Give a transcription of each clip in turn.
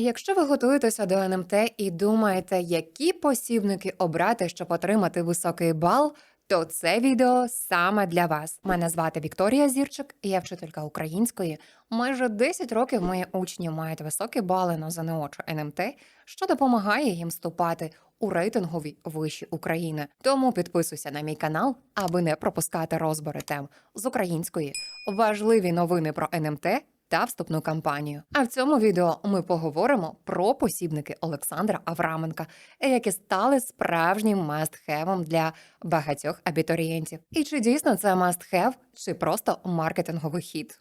Якщо ви готуєтеся до НМТ і думаєте, які посібники обрати, щоб отримати високий бал, то це відео саме для вас. Мене звати Вікторія Зірчик, я вчителька української. Майже 10 років мої учні мають високі бали на ЗНО чи НМТ, що допомагає їм вступати у рейтингові виші України. Тому підписуйся на мій канал, аби не пропускати розбори тем з української, важливі новини про НМТ та вступну кампанію. А в цьому відео ми поговоримо про посібники Олександра Авраменка, які стали справжнім мастхевом для багатьох абітурієнтів. І чи дійсно це мастхев, чи просто маркетинговий хід?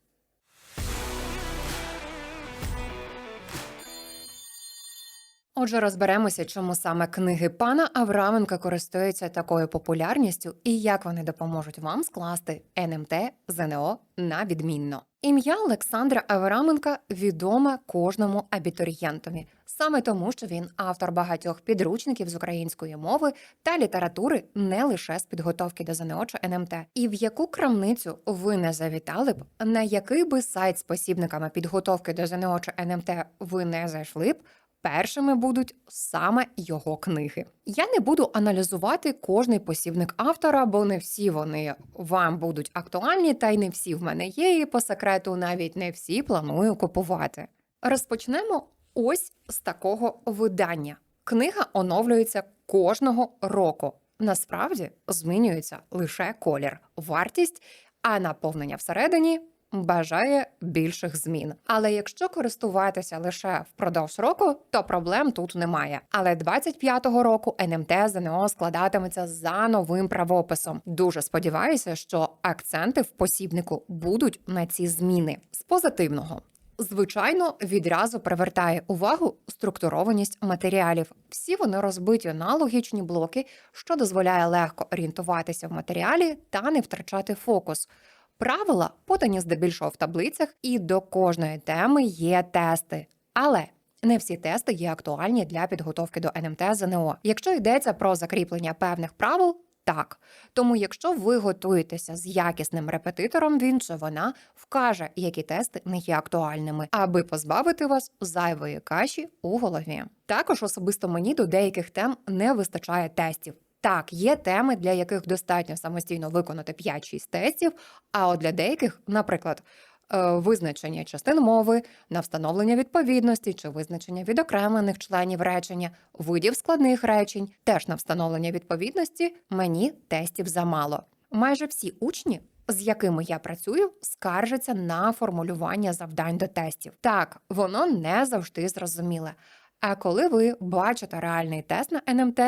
Отже, розберемося, чому саме книги пана Авраменка користуються такою популярністю і як вони допоможуть вам скласти НМТ ЗНО на відмінно. Ім'я Олександра Авраменка відоме кожному абітурієнтові, саме тому, що він автор багатьох підручників з української мови та літератури не лише з підготовки до ЗНО чи НМТ. І в яку крамницю ви не завітали б, на який би сайт з посібниками підготовки до ЗНО чи НМТ ви не зайшли б. Першими будуть саме його книги. Я не буду аналізувати кожний посібник автора, бо не всі вони вам будуть актуальні, та й не всі в мене є. І по секрету навіть не всі планую купувати. Розпочнемо ось з такого видання. Книга оновлюється кожного року. Насправді змінюється лише колір, вартість, а наповнення всередині бажає більших змін. Але якщо користуватися лише впродовж року, то проблем тут немає. Але 25-го року НМТ ЗНО складатиметься за новим правописом. Дуже сподіваюся, що акценти в посібнику будуть на ці зміни з позитивного. Звичайно, відразу привертає увагу структурованість матеріалів. Всі вони розбиті на логічні блоки, що дозволяє легко орієнтуватися в матеріалі та не втрачати фокус. Правила подані здебільшого в таблицях, і до кожної теми є тести. Але не всі тести є актуальні для підготовки до НМТ ЗНО. Якщо йдеться про закріплення певних правил, так. Тому, якщо ви готуєтеся з якісним репетитором, він чи вона вкаже, які тести не є актуальними, аби позбавити вас зайвої каші у голові. Також особисто мені до деяких тем не вистачає тестів. Так, є теми, для яких достатньо самостійно виконати 5-6 тестів, а от для деяких, наприклад, е, визначення частин мови, на встановлення відповідності чи визначення відокремлених членів речення, видів складних речень, теж на встановлення відповідності мені тестів замало. Майже всі учні. З якими я працюю, скаржаться на формулювання завдань до тестів. Так, воно не завжди зрозуміле. А коли ви бачите реальний тест на НМТ,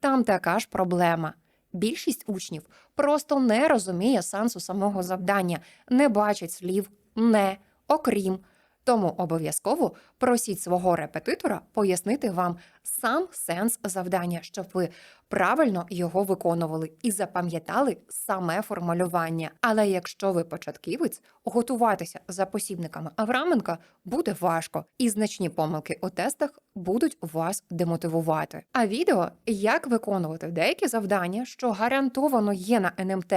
там така ж проблема. Більшість учнів просто не розуміє сенсу самого завдання, не бачить слів не, окрім. Тому обов'язково просіть свого репетитора пояснити вам сам сенс завдання, щоб ви правильно його виконували і запам'ятали саме формулювання. Але якщо ви початківець, готуватися за посібниками Авраменка буде важко, і значні помилки у тестах будуть вас демотивувати. А відео, як виконувати деякі завдання, що гарантовано є на НМТ,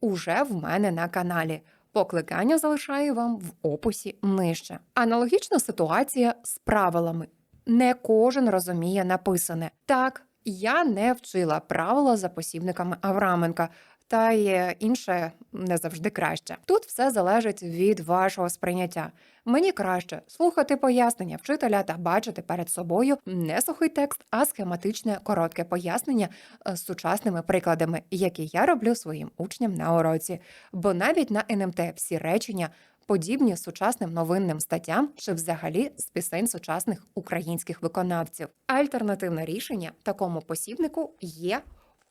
уже в мене на каналі. Покликання залишаю вам в описі нижче. Аналогічна ситуація з правилами. Не кожен розуміє написане. Так, я не вчила правила за посібниками Авраменка, та й інше не завжди краще. Тут все залежить від вашого сприйняття. Мені краще слухати пояснення вчителя та бачити перед собою не сухий текст, а схематичне коротке пояснення е, з сучасними прикладами, які я роблю своїм учням на уроці. Бо навіть на НМТ всі речення. Подібні сучасним новинним статтям чи взагалі з пісень сучасних українських виконавців. Альтернативне рішення такому посібнику є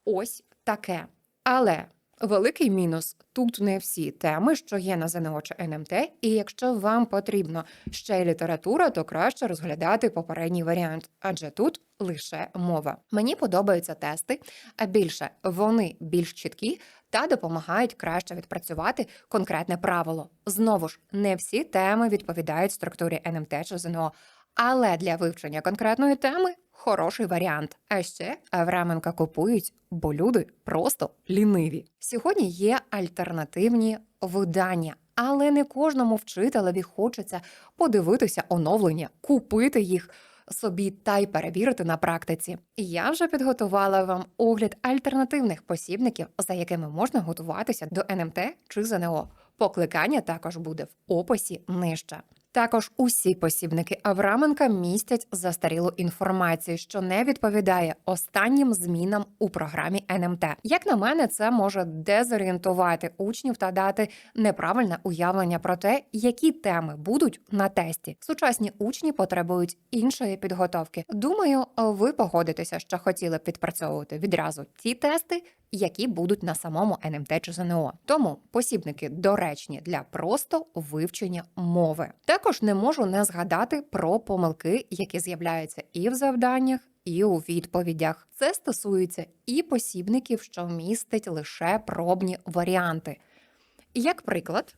ось таке. Але великий мінус тут не всі теми, що є на ЗНО чи НМТ, і якщо вам потрібно ще й література, то краще розглядати попередній варіант, адже тут лише мова. Мені подобаються тести, а більше вони більш чіткі та допомагають краще відпрацювати конкретне правило. Знову ж, не всі теми відповідають структурі НМТ чи ЗНО, але для вивчення конкретної теми хороший варіант. А ще Авраменка купують, бо люди просто ліниві. Сьогодні є альтернативні видання. але не кожному вчителеві хочеться подивитися оновлення, купити їх собі та й перевірити на практиці. Я вже підготувала вам огляд альтернативних посібників, за якими можна готуватися до НМТ чи ЗНО. Покликання також буде в описі нижче. Також усі посібники Авраменка містять застарілу інформацію, що не відповідає останнім змінам у програмі НМТ. Як на мене, це може дезорієнтувати учнів та дати неправильне уявлення про те, які теми будуть на тесті. Сучасні учні потребують іншої підготовки. Думаю, ви погодитеся, що хотіли б відпрацьовувати відразу ті тести, які будуть на самому НМТ чи ЗНО. Тому посібники доречні для просто вивчення мови. Також не можу не згадати про помилки, які з'являються і в завданнях. І у відповідях це стосується і посібників, що містять лише пробні варіанти. Як приклад,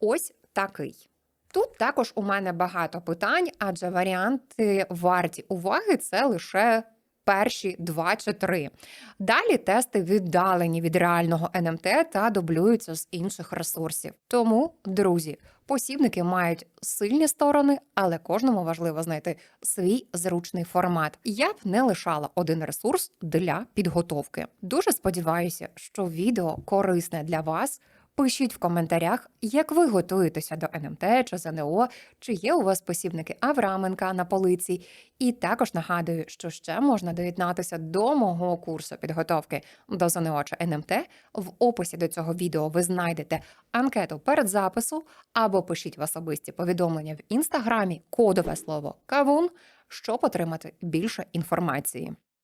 ось такий. Тут також у мене багато питань, адже варіанти варті уваги це лише перші два чи три. Далі тести віддалені від реального НМТ та дублюються з інших ресурсів. Тому, друзі, посібники мають сильні сторони, але кожному важливо знайти свій зручний формат. Я б не лишала один ресурс для підготовки. Дуже сподіваюся, що відео корисне для вас. Пишіть в коментарях, як ви готуєтеся до НМТ чи ЗНО, чи є у вас посібники Авраменка на полиці. І також нагадую, що ще можна доєднатися до мого курсу підготовки до ЗНО чи НМТ. В описі до цього відео ви знайдете анкету перед запису або пишіть в особисті повідомлення в інстаграмі кодове слово кавун, щоб отримати більше інформації.